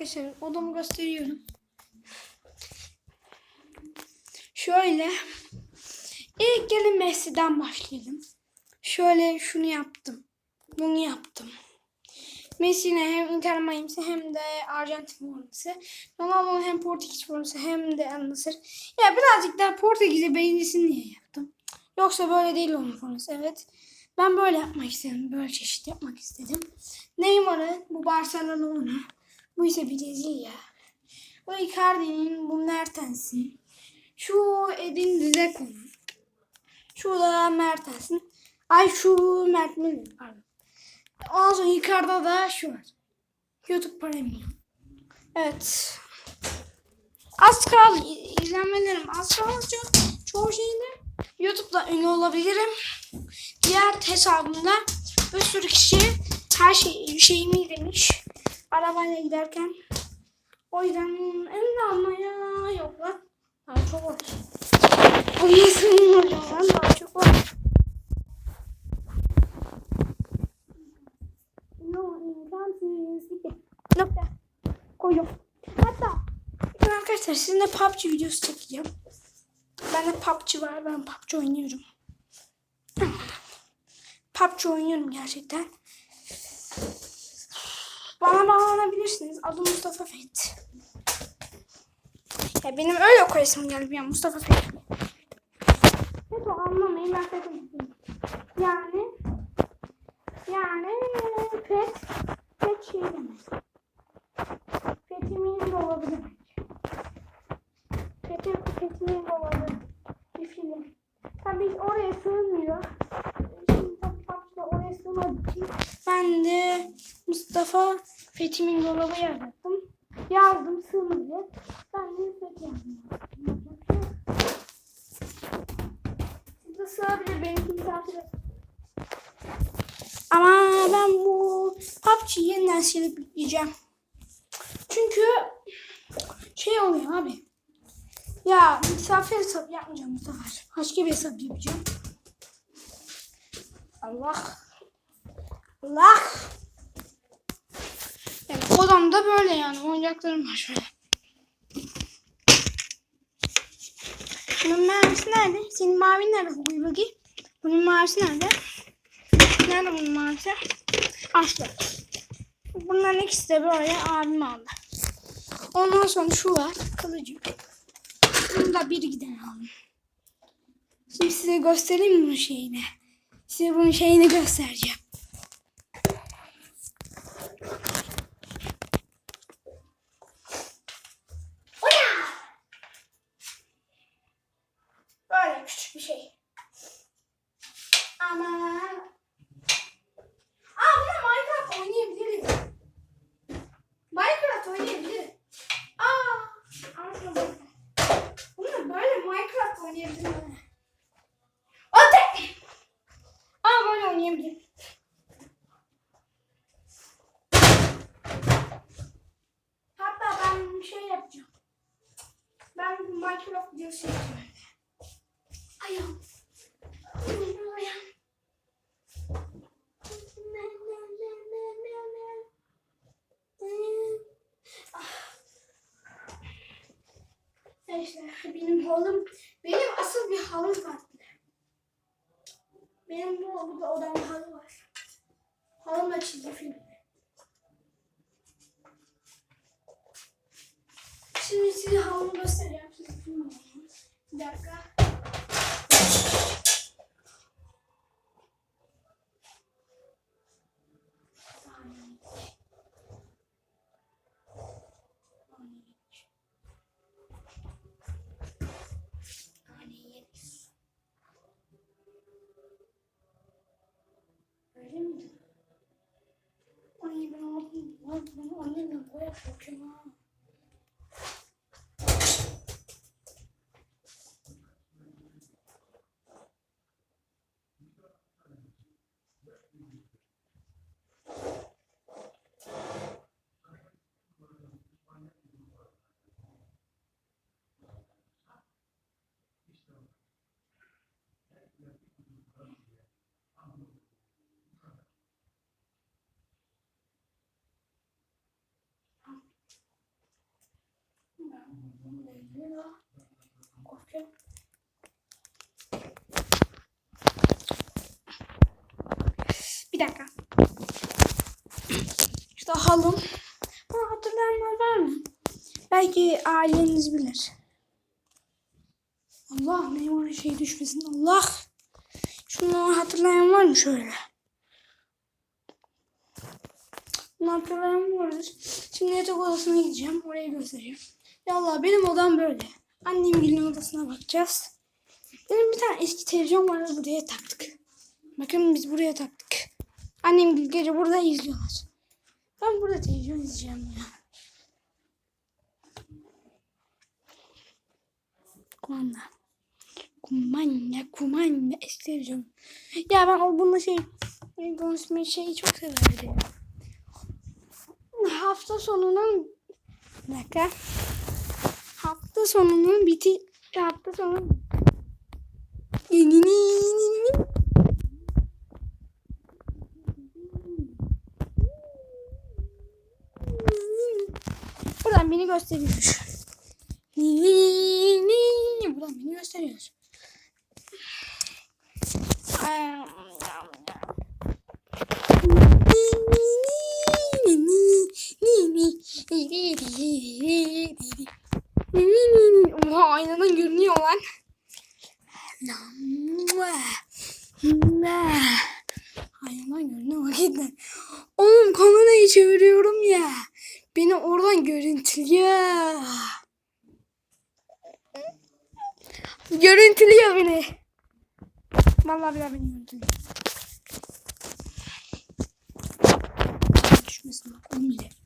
arkadaşlar odamı gösteriyorum. Şöyle. İlk gelin Messi'den başlayalım. Şöyle şunu yaptım. Bunu yaptım. Messi'ne hem Inter Miami'si hem de Arjantin forması. Ronaldo'nun hem Portekiz forması hem de Al Nassr. Ya birazcık daha Portekiz'e benzesin diye yaptım. Yoksa böyle değil onun forması. Evet. Ben böyle yapmak istedim. Böyle çeşit yapmak istedim. Neymar'ı bu Barcelona. Bu ise Brezilya. Bu Icardi'nin bu Mertens'in. Şu Edin Dzeko'nun. Şu da Mertens'in. Ay şu Mert Müldür pardon. Ondan sonra yukarıda da şu var. YouTube Premium. Evet. Az kaldı. İzlenmelerim az kalacak. Çoğu şeyde YouTube'da ünlü olabilirim. Diğer hesabımda bir sürü kişi her şey şeyimi izlemiş. Arabayla giderken. O yüzden emin almaya yok lan. Daha çok var. O yüzden lan daha çok var. No imkansız. Nokta. Koydum. Hatta arkadaşlar sizinle PUBG videosu çekeceğim. Bende PUBG var. Ben PUBG oynuyorum. PUBG oynuyorum gerçekten. Bana bağlanabilirsiniz. Adım Mustafa Ferit. Ya benim öyle koyasım geldi an Mustafa Ferit. Evet o anlamayın ben Ferit Yani yani pet pet şey demek. Petimin dolabı demek. Petim, petimin dolabı. Bir film. Tabii oraya sığmıyor. Şimdi tabii oraya sığmadığı için ben de Mustafa Fethi'min dolabı yazdım. Yazdım sığmadı. Ben de Fethi yazdım. Siz de sığabilir benimki misafir et. Ama ben bu PUBG'yi yeniden silip yükleyeceğim. Çünkü şey oluyor abi. Ya misafir hesap yapmayacağım bu sefer. Başka bir hesap yapacağım. Allah. Allah. Odamda böyle yani oyuncaklarım var şöyle. Bunun mavisi nerede? Senin mavin nerede? Buyur bakayım. Bunun mavisi nerede? Nerede bunun mavisi? Aslı. Bunların ikisi de böyle abim aldı. Ondan sonra şu var. Kılıcık. Bunu da bir giden aldım. Şimdi size göstereyim bunun şeyini. Size bunun şeyini göstereceğim. Oya! Böyle küçük bir şey. Ama Aa bunu Minecraft oynayabiliriz. Minecraft oynayabiliriz. Aa anladım. Bunu böyle Minecraft oynayabilirim. Ote! Aa böyle oynayabilirim. Hatta ben şey yapacağım. Ben Minecraft videosu yapacağım. İşte benim halım, benim asıl bir halım farklı. Benim bu burada odamda halı var. Halım da çizgi film. Şimdi size halımı göstereceğim. Çizgi film. Bir dakika. Öyle mi? Ay ben aldım. Bak bunu annemle boya sokayım ha. Bir dakika. İşte halım. Ha, hatırlayanlar var mı? Belki aileniz bilir. Allah memur şey düşmesin. Allah. Şunu hatırlayan var mı şöyle? Bunu hatırlayan vardır. Şimdi yatak odasına gideceğim. Orayı göstereyim. Ya Allah benim odam böyle. Annemin odasına bakacağız. Benim bir tane eski televizyon vardı buraya taktık. Bakın biz buraya taktık. Annem gece burada izliyorlar. Ben burada televizyon izleyeceğim ya. Kumanda. Kumanda, kumanda eski televizyon. Ya ben o bununla şey, konuşmayı şeyi çok severdim. Hafta sonunun dakika. Hafta sonunun biti hafta sonu Buradan beni gösteriyor. Buradan beni gösteriyor. Oha aynadan görünüyor lan. Aynadan görünüyor vakitten. Oğlum kamerayı çeviriyorum ya. Beni oradan görüntülüyor. Görüntülüyor beni. Vallahi billahi beni görüntülüyor. Düşmesin bak onu bile.